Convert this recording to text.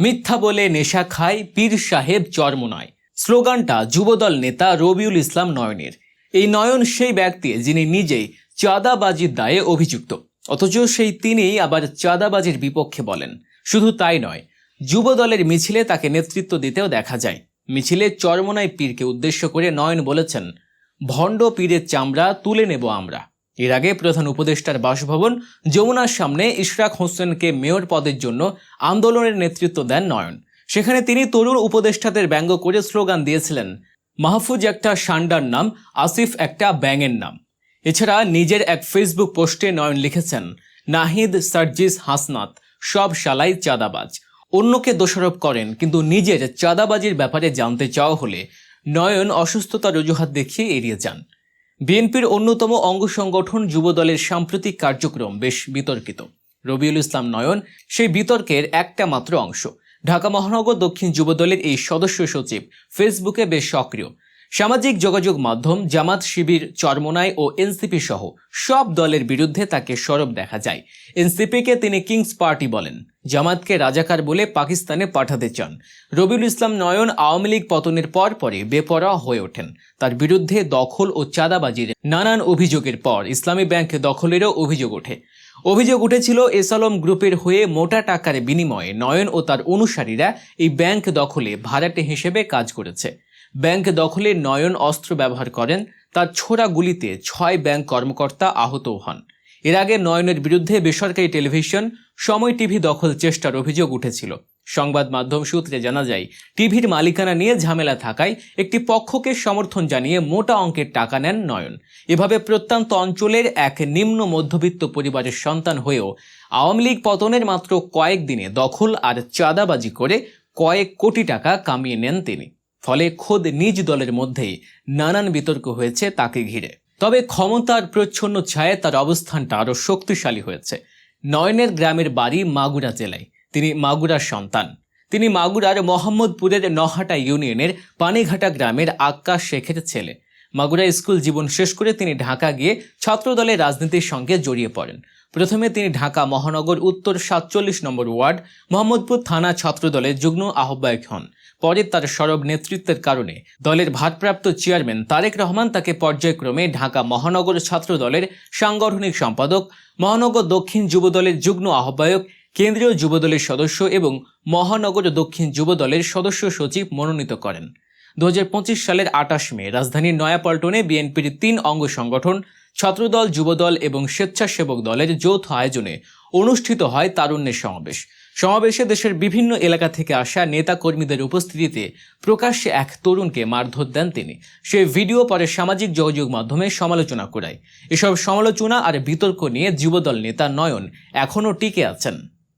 মিথ্যা বলে নেশা খায় পীর সাহেব চরমনায়। স্লোগানটা যুবদল নেতা রবিউল ইসলাম নয়নের। এই নয়ন সেই ব্যক্তি যিনি নিজেই চাঁদাবাজির দায়ে অভিযুক্ত। অথচ সেই তিনিই আবার চাঁদাবাজির বিপক্ষে বলেন। শুধু তাই নয়, যুবদলের মিছিলে তাকে নেতৃত্ব দিতেও দেখা যায়। মিছিলে চরমনায় পীরকে উদ্দেশ্য করে নয়ন বলেছেন, ভণ্ড পীরের চামড়া তুলে নেব আমরা। এর আগে প্রধান উপদেষ্টার বাসভবন যমুনার সামনে ইশরাক হোসেনকে মেয়র পদের জন্য আন্দোলনের নেতৃত্ব দেন নয়ন। সেখানে তিনি তরুণ উপদেষ্টাদের ব্যঙ্গ করে স্লোগান দিয়েছিলেন, মাহফুজ একটা সান্ডার নাম, আসিফ একটা ব্যাঙের নাম। এছাড়া নিজের এক ফেসবুক পোস্টে নয়ন লিখেছেন, নাহিদ, সার্জিস, হাসনাত, সব শালাই চাঁদাবাজ। অন্যকে দোষারোপ করেন, কিন্তু নিজের চাঁদাবাজির ব্যাপারে জানতে চাওয়া হলে নয়ন অসুস্থতার অজুহাত দেখিয়ে এড়িয়ে যান। বিএনপির অন্যতম অঙ্গ সংগঠন যুবদলের সাম্প্রতিক কার্যক্রম বেশ বিতর্কিত। রবিউল ইসলাম নয়ন, সেই বিতর্কের একটা মাত্র অংশ। ঢাকা মহানগর দক্ষিণ যুবদলের এই সদস্য সচিব ফেসবুকে বেশ সক্রিয়। সামাজিক যোগাযোগ মাধ্যম, জামাত শিবির, চরমনাই ও এনসিপি সহ সব দলের বিরুদ্ধে তাকে সরব দেখা যায়। এনসিপিকে তিনি কিংস পার্টি বলেন। জামাতকে রাজাকার বলে পাকিস্তানে পাঠাতে চান। রবিউল ইসলাম নয়ন আওয়ামী লীগ পতনের পর পরে বেপরোয়া হয়ে ওঠেন। তার বিরুদ্ধে দখল ও চাঁদাবাজির নানান অভিযোগের পর ইসলামী ব্যাংক দখলেরও অভিযোগ ওঠে। অভিযোগ উঠেছিল, এসালম গ্রুপের হয়ে মোটা টাকার বিনিময়ে নয়ন ও তার অনুসারীরা এই ব্যাংক দখলে ভাড়াটে হিসেবে কাজ করেছে। ব্যাংক দখলে নয়ন অস্ত্র ব্যবহার করেন, তার ছোড়া গুলিতে ছয় ব্যাংক কর্মকর্তা আহত হন। এর আগে নয়নের বিরুদ্ধে বেসরকারি টেলিভিশন সময় টিভি দখল চেষ্টার অভিযোগ উঠেছিল। সংবাদ মাধ্যম সূত্রে জানা যায়, টিভির মালিকানা নিয়ে ঝামেলা থাকায় একটি পক্ষকে সমর্থন জানিয়ে মোটা অঙ্কের টাকা নেন নয়ন। এভাবে প্রত্যন্ত অঞ্চলের এক নিম্ন মধ্যবিত্ত পরিবারের সন্তান হয়েও আওয়ামী লীগ পতনের মাত্র কয়েকদিনে দখল আর চাঁদাবাজি করে কয়েক কোটি টাকা কামিয়ে নেন তিনি। ফলে খোদ নিজ দলের মধ্যেই নানান বিতর্ক হয়েছে তাকে ঘিরে। তবে ক্ষমতার প্রচ্ছন্ন ছায়ে তার অবস্থানটা আরও শক্তিশালী হয়েছে। নয়নের গ্রামের বাড়ি মাগুরা জেলায়। তিনি মাগুরার সন্তান। তিনি মাগুরার মোহাম্মদপুরের নহাটা ইউনিয়নের পানিঘাটা গ্রামের আক্কাশ শেখের ছেলে। মাগুরা স্কুল জীবন শেষ করে তিনি ঢাকা গিয়ে ছাত্রদলের রাজনীতির সঙ্গে জড়িয়ে পড়েন। প্রথমে তিনি ঢাকা মহানগর উত্তর সাতচল্লিশ নম্বর ওয়ার্ড, মোহাম্মদপুর থানা ছাত্রদলের যুগ্ম আহ্বায়ক হন। পরে তার সরব নেতৃত্বের কারণে দলের ভারপ্রাপ্ত চেয়ারম্যান তারেক রহমান তাকে পর্যায়ক্রমে ঢাকা মহানগর ছাত্র দলের সাংগঠনিক সম্পাদক, মহানগর দক্ষিণ যুবদলের যুগ্ম আহ্বায়ক, কেন্দ্রীয় যুবদলের সদস্য এবং মহানগর দক্ষিণ যুবদলের সদস্য সচিব মনোনীত করেন। দু হাজার পঁচিশ সালের আটাশ মে, রাজধানীর নয়াপল্টনে বিএনপির তিন অঙ্গ সংগঠন, ছাত্রদল, যুবদল এবং স্বেচ্ছাসেবক দলের যৌথ আয়োজনে অনুষ্ঠিত হয় তারুণ্যের সমাবেশ। সমাবেশে দেশের বিভিন্ন এলাকা থেকে আসা নেতা কর্মীদের উপস্থিতিতে প্রকাশ্যে এক তরুণকে মারধর দেন তিনি। সেই ভিডিও পরে সামাজিক যোগাযোগ মাধ্যমে সমালোচনা করায়। এসব সমালোচনা আর বিতর্ক নিয়ে যুবদল নেতা নয়ন এখনও টিকে আছেন।